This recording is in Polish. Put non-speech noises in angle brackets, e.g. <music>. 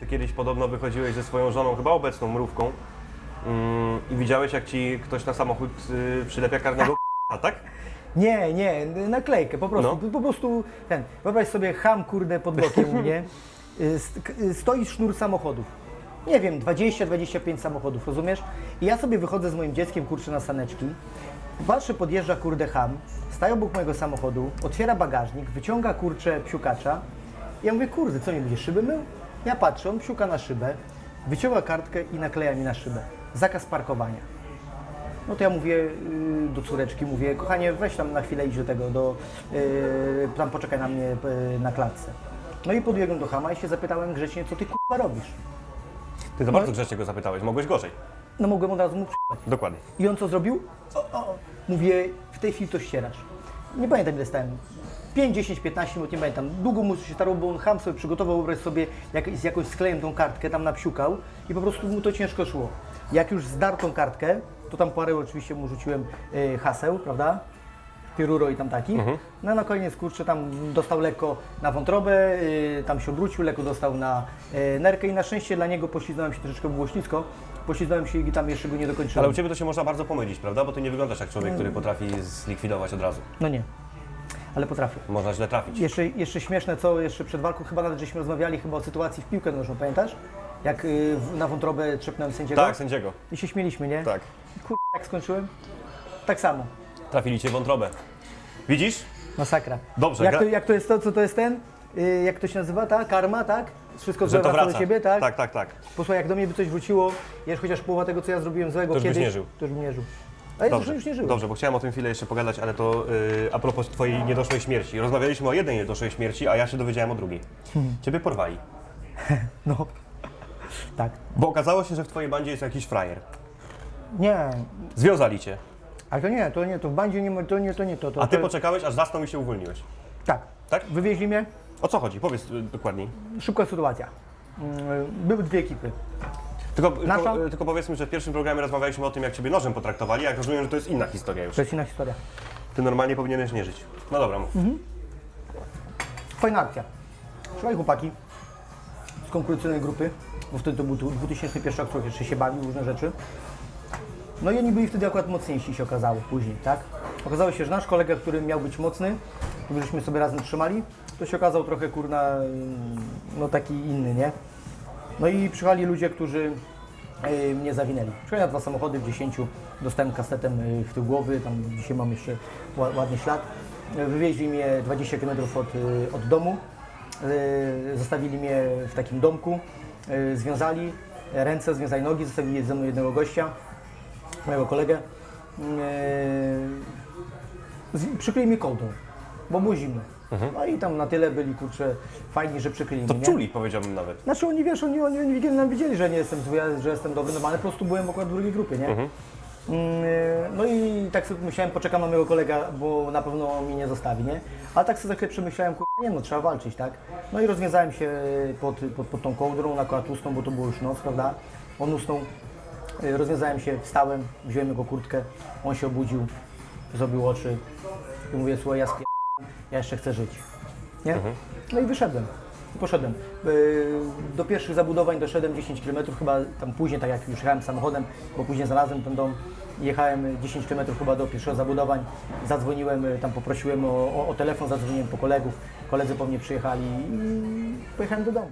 Ty kiedyś podobno wychodziłeś ze swoją żoną, chyba obecną mrówką mm, i widziałeś jak ci ktoś na samochód y, przylepia karnego a tak? Nie, nie, naklejkę, po prostu, No. po prostu ten, wyobraź sobie ham kurde pod bokiem u mnie, <laughs> Y, st- y, stoi sznur samochodów, nie wiem, 20-25 samochodów, rozumiesz? I ja sobie wychodzę z moim dzieckiem, kurczę, na saneczki, patrzę, podjeżdża kurde ham, staje obok mojego samochodu, otwiera bagażnik, wyciąga kurczę psiukacza, ja mówię, kurde, co nie będzie szyby mył? Ja patrzę, on psiuka na szybę, wyciąga kartkę i nakleja mi na szybę, zakaz parkowania. No to ja mówię y, do córeczki, mówię, kochanie, weź tam na chwilę idź do tego, do, y, tam poczekaj na mnie y, na klatce. No i podbiegłem do Hama i się zapytałem grzecznie, co ty kurwa robisz? Ty za bardzo grzecznie go zapytałeś, mogłeś gorzej. No mogłem od razu mu przyjechać. Dokładnie. I on co zrobił? O, o. Mówię, w tej chwili to ścierasz. Nie pamiętam ile stałem. 5, 10, 15 minut, nie pamiętam. Długo mu się starał, bo on ham sobie przygotował, wyobraź sobie, jak, z jakąś sklejem tą kartkę, tam napsiukał i po prostu mu to ciężko szło. Jak już zdarł tą kartkę, to tam parę oczywiście mu rzuciłem y, haseł, prawda? Piruro i tam takich. No a na koniec, kurczę, tam dostał lekko na wątrobę, y, tam się obrócił, lekko dostał na y, nerkę i na szczęście dla niego poślizgnąłem się troszeczkę, było ślisko, poślizgnąłem się i tam jeszcze go nie dokończyłem. Ale u Ciebie to się można bardzo pomylić, prawda? Bo Ty nie wyglądasz jak człowiek, który potrafi zlikwidować od razu. No nie, ale potrafię. Można źle trafić. Jeszcze, jeszcze śmieszne, co jeszcze przed walką, chyba nawet żeśmy rozmawiali chyba o sytuacji w piłkę nożną, pamiętasz? Jak y, w- na wątrobę trzepnąłem sędziego Tak, sędziego. i się śmieliśmy, nie? Tak. Kur... jak skończyłem? Tak samo, Trafili Cię w wątrobę. Widzisz? masakra. Dobrze, Jak gra- to, jak to jest to, co to jest ten? Y, jak to się nazywa, ta? Karma, tak? Wszystko to wraca do ciebie, tak? Tak, tak, tak. Posłuchaj, jak do mnie by coś wróciło, jeszcze chociaż połowa tego, co ja zrobiłem złego To kiedyś, nie żył. to już bym nie żył. A ja Dobrze, już nie żyłem. dobrze, bo chciałem o tym chwilę jeszcze pogadać, ale to yy, a propos Twojej niedoszłej śmierci. Rozmawialiśmy o jednej niedoszłej śmierci, a ja się dowiedziałem o drugiej. Hmm. Ciebie porwali. <laughs> No. Tak. Bo okazało się, że w Twojej bandzie jest jakiś frajer. Nie, Związali Cię. Ale to nie, to nie, to w bandzie nie, ma- to nie, to nie to. to A Ty to, poczekałeś, aż zasnął i się uwolniłeś. Tak. Tak? Wywieźli mnie, O co chodzi? Powiedz y, dokładniej. szybka sytuacja. Mm, Były dwie ekipy. Tylko, Nasza? tylko, tylko powiedzmy, że w pierwszym programie rozmawialiśmy o tym, jak Ciebie nożem potraktowali, jak rozumiem, że to jest inna historia już. To jest inna historia. Ty normalnie powinieneś nie żyć. No dobra, mów. Mhm. Fajna akcja. Szukali chłopaki z konkurencyjnej grupy, bo wtedy to był tu 2001 rok, jeszcze się bawił, różne rzeczy. No i oni byli wtedy akurat mocniejsi się okazało później, tak? Okazało się, że nasz kolega, który miał być mocny, który żeśmy sobie razem trzymali, to się okazał trochę kurna, mm, no taki inny, nie? No i przyjechali ludzie, którzy e, mnie zawinęli. Przyjechali na dwa samochody w 10, dostałem kastetem e, w tył głowy, tam dzisiaj mam jeszcze ła- ładny ślad. E, Wywieźli mnie 20 km od, od domu, zostawili mnie w takim domku, związali ręce, związali nogi, zostawili ze mną jednego gościa, mojego kolegę. Z- Przykryli mi kołdą, bo było zimno. No i tam na tyle byli, kurczę, fajni, że przykryli To mnie. czuli, powiedziałbym nawet. Znaczy oni wiesz, oni, oni, oni widzieli, nam widzieli, że nie jestem zły, że jestem dobry, no ale po prostu byłem akurat w drugiej grupie, nie? Mm, No i tak sobie myślałem, poczekam na mojego kolega, bo na pewno mnie nie zostawi, nie? Ale tak sobie za chwilę przemyślałem, nie no, trzeba walczyć, tak? No i rozwiązałem się pod, pod, pod tą kołdrą, akurat usnął, bo to było już noc, prawda? On usnął, rozwiązałem się, wstałem, wziąłem jego kurtkę, on się obudził, zrobił oczy i mówię, słuchaj, ja ja jeszcze chcę żyć, nie? No i wyszedłem. I poszedłem. Yy, Do pierwszych zabudowań doszedłem 10 km, chyba tam później, tak jak już jechałem samochodem, bo później znalazłem ten dom, jechałem 10 km chyba do pierwszego zabudowań, zadzwoniłem, y, tam poprosiłem o, o, o telefon, zadzwoniłem po kolegów, koledzy po mnie przyjechali i pojechałem do domu.